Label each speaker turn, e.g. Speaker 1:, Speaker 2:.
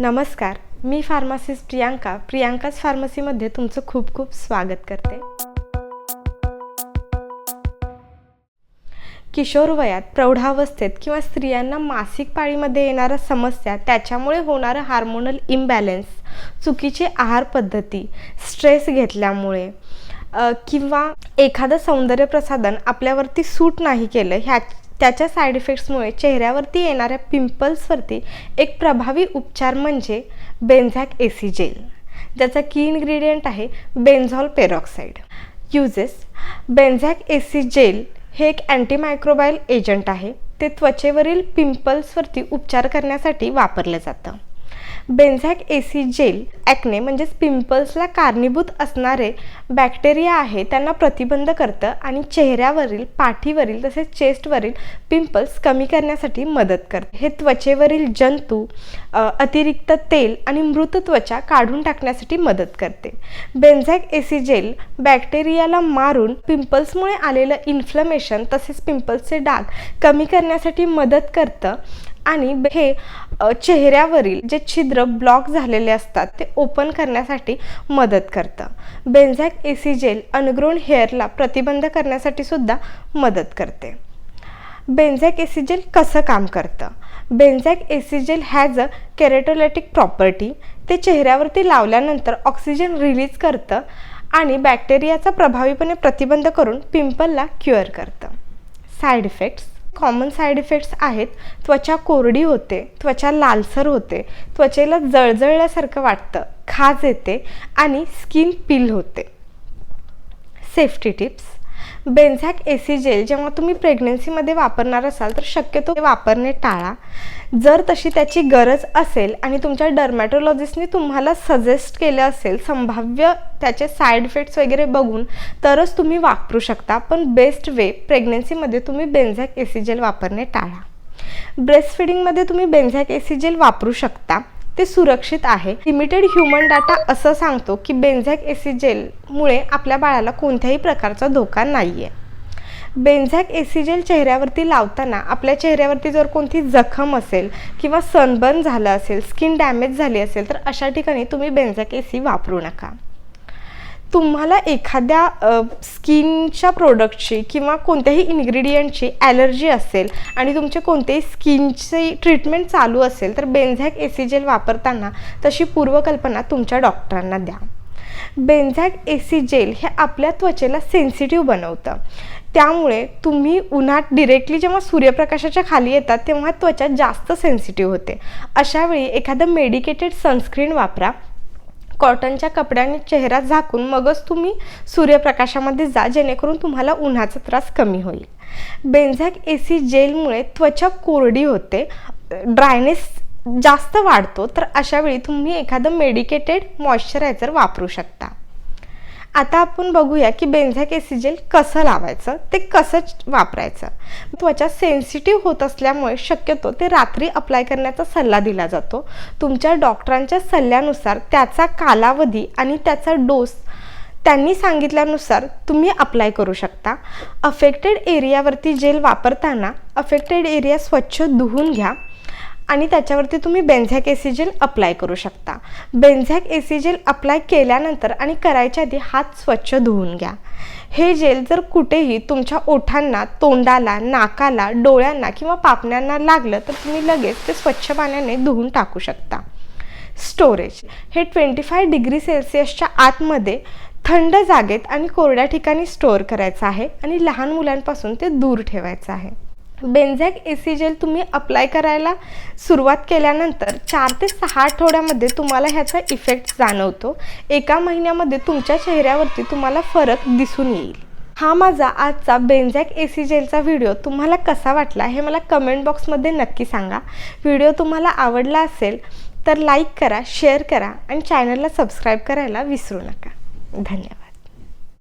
Speaker 1: नमस्कार मी फार्मासिस्ट प्रियांका. प्रियांकाच फार्मसीमध्ये तुमचं खूप खूप स्वागत करते. किशोर वयात प्रौढावस्थेत किंवा स्त्रियांना मासिक पाळीमध्ये येणाऱ्या समस्या त्याच्यामुळे होणारं हार्मोनल इम्बॅलन्स चुकीची आहार पद्धती स्ट्रेस घेतल्यामुळे किंवा एखादं सौंदर्य प्रसाधन आपल्यावरती सूट नाही केलं ह्या त्याच्या साईड इफेक्ट्समुळे चेहऱ्यावरती येणाऱ्या पिंपल्सवरती एक प्रभावी उपचार म्हणजे बेन्झॅक एसी जेल ज्याचा की इन्ग्रेडियंट आहे benzoyl peroxide uses Benzac AC gel हे एक अँटीमायक्रोबायल एजंट आहे. ते त्वचेवरील पिंपल्सवरती उपचार करण्यासाठी वापरलं जातं. बेन्झॅक एसी जेल ॲक्ने म्हणजेच पिंपल्सला कारणीभूत असणारे बॅक्टेरिया आहे त्यांना प्रतिबंध करतं आणि चेहऱ्यावरील पाठीवरील तसेच चेस्टवरील पिंपल्स कमी करण्यासाठी मदत करते. हे त्वचेवरील जंतू अतिरिक्त तेल आणि मृत त्वचा काढून टाकण्यासाठी मदत करते. बेन्झॅक एसी जेल बॅक्टेरियाला मारून पिंपल्समुळे आलेलं इन्फ्लमेशन तसेच पिंपल्सचे डाग कमी करण्यासाठी मदत करतं आणि हे चेहऱ्यावरील जे छिद्र ब्लॉक झालेले असतात ते ओपन करण्यासाठी मदत करतं. बेन्झॅक एसी जेल अनग्रोन हेअरला प्रतिबंध करण्यासाठी सुद्धा मदत करते. बेन्झॅक एसी जेल कसं काम करतं? Benzac AC gel has a keratolytic property. ते चेहऱ्यावरती लावल्यानंतर ऑक्सिजन रिलीज करतं आणि बॅक्टेरियाचा प्रभावीपणे प्रतिबंध करून पिंपलला क्युअर करतं. Side effects common side effects आहेत. त्वचा कोरडी होते त्वचा लालसर होते त्वचेला जळजळल्यासारखं वाटतं खाज येते आणि स्किन पील होते. Safety tips Benzac AC gel जेव्हा तुम्ही प्रेग्नन्सीमध्ये वापरणार असाल तर शक्यतो वापरणे टाळा. जर तशी त्याची गरज असेल आणि तुमच्या डर्मॅटोलॉजिस्टने तुम्हाला सजेस्ट केलं असेल संभाव्य त्याचे साईड इफेक्ट्स वगैरे बघून तरच तुम्ही वापरू शकता. पण बेस्ट वे प्रेग्नन्सीमध्ये तुम्ही बेन्झॅक एसी जेल वापरणे टाळा. ब्रेस्ट फिडिंगमध्ये तुम्ही बेन्झॅक एसी जेल वापरू शकता. ते सुरक्षित आहे. लिमिटेड ह्युमन डाटा असं सांगतो की बेन्झॅक एसी जेलमुळे आपल्या बाळाला कोणत्याही प्रकारचा धोका नाही आहे बेन्झॅक एसी जेल चेहऱ्यावरती लावताना आपल्या चेहऱ्यावरती जर कोणती जखम असेल किंवा सनबर्न झालं असेल स्किन डॅमेज झाली असेल तर अशा ठिकाणी तुम्ही बेन्झॅक एसी वापरू नका. तुम्हाला एखाद्या स्किनच्या प्रोडक्टची किंवा कोणत्याही इन्ग्रेडियंटची ॲलर्जी असेल आणि तुमचे कोणतेही स्किनची ट्रीटमेंट चालू असेल तर बेन्झॅक एसी जेल वापरताना तशी पूर्वकल्पना तुमच्या डॉक्टरांना द्या. बेन्झॅक एसी जेल हे आपल्या त्वचेला सेन्सिटिव्ह बनवतं. त्यामुळे तुम्ही उन्हात डिरेक्टली जेव्हा सूर्यप्रकाशाच्या खाली येतात तेव्हा त्वचा जास्त सेन्सिटिव्ह होते. अशावेळी एखादं मेडिकेटेड सनस्क्रीन वापरा. कॉटनच्या कपड्याने चेहरा झाकून मगच तुम्ही सूर्यप्रकाशामध्ये जा जेणेकरून तुम्हाला उन्हाचा त्रास कमी होईल. बेन्झॅक ए सी जेलमुळे त्वचा कोरडी होते ड्रायनेस जास्त वाढतो तर अशावेळी तुम्ही एखादं मेडिकेटेड मॉइश्चरायझर वापरू शकता. आता आपण बघूया की बेन्झॅक एसी जेल कसं लावायचं ते कसं वापरायचं. त्वचा सेन्सिटिव्ह होत असल्यामुळे शक्यतो ते रात्री अप्लाय करण्याचा सल्ला दिला जातो. तुमच्या डॉक्टरांच्या सल्ल्यानुसार त्याचा कालावधी आणि त्याचा डोस त्यांनी सांगितल्यानुसार तुम्ही अप्लाय करू शकता. अफेक्टेड एरियावरती जेल वापरताना अफेक्टेड एरिया स्वच्छ धुवून घ्या. आणि त्याच्यावरती तुम्ही बेन्झॅक एसिजेल अप्लाय करू शकता. बेन्झॅक एसिजेल अप्लाय केल्यानंतर आणि करायच्या आधी हात स्वच्छ धुवून घ्या. हे जेल जर कुठेही तुमच्या ओठांना तोंडाला नाकाला डोळ्यांना किंवा पापण्यांना लागलं तर तुम्ही लगेच ते स्वच्छ पाण्याने धुवून टाकू शकता. स्टोरेज हे ट्वेंटी फाय डिग्री सेल्सिअसच्या आतमध्ये थंड जागेत आणि कोरड्या ठिकाणी स्टोअर करायचं आहे आणि लहान मुलांपासून ते दूर ठेवायचं आहे. बेन्झॅक एसी जेल तुम्ही अप्लाय करायला सुरुवात केल्यानंतर चार ते सहा आठवड्यामध्ये तुम्हाला ह्याचा इफेक्ट जाणवतो. एका महिन्यामध्ये तुमच्या चेहऱ्यावरती तुम्हाला फरक दिसून येईल. हा माझा आजचा बेन्झॅक एसी जेलचा व्हिडिओ तुम्हाला कसा वाटला हे मला कमेंट बॉक्समध्ये नक्की सांगा. व्हिडिओ तुम्हाला आवडला असेल तर लाईक करा शेअर करा आणि चॅनलला सबस्क्राईब करायला विसरू नका. धन्यवाद.